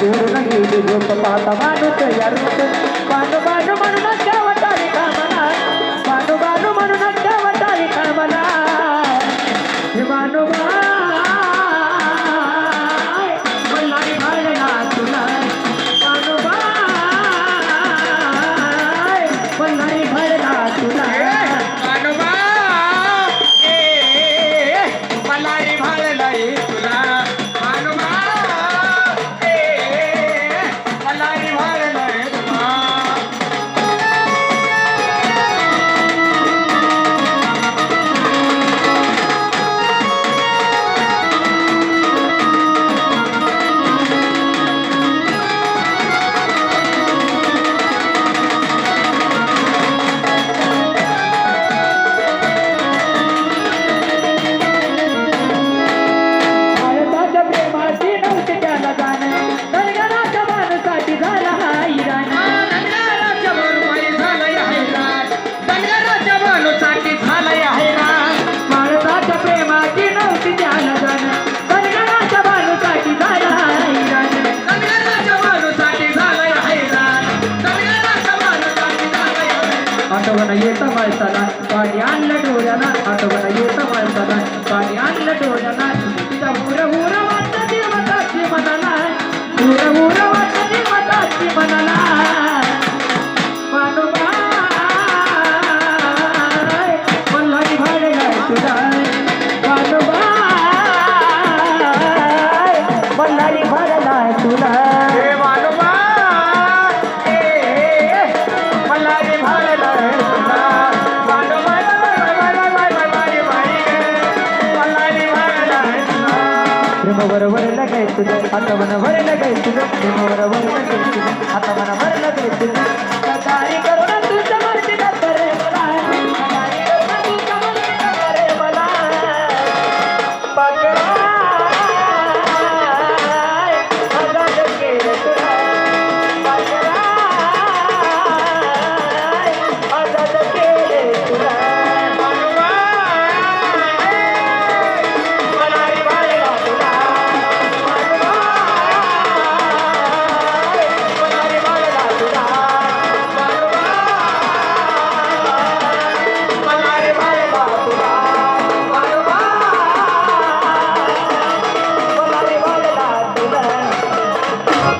దూరున ఏది రూపపాత మానుత ఎరుపు Ờ, chúng ta आठवण येत माणसाला. पाणी आणलं डोळ्याला आठवण येत माणसाला. पाणी आणलं डोळ्याला. तिचा हुर हुर वाटत मनाला हुर वाटत प्रेम बरोबर लगाय तुझं आता मन भर लगाय तुझं प्रेम बरोबर लगाय आता मन भर लगाय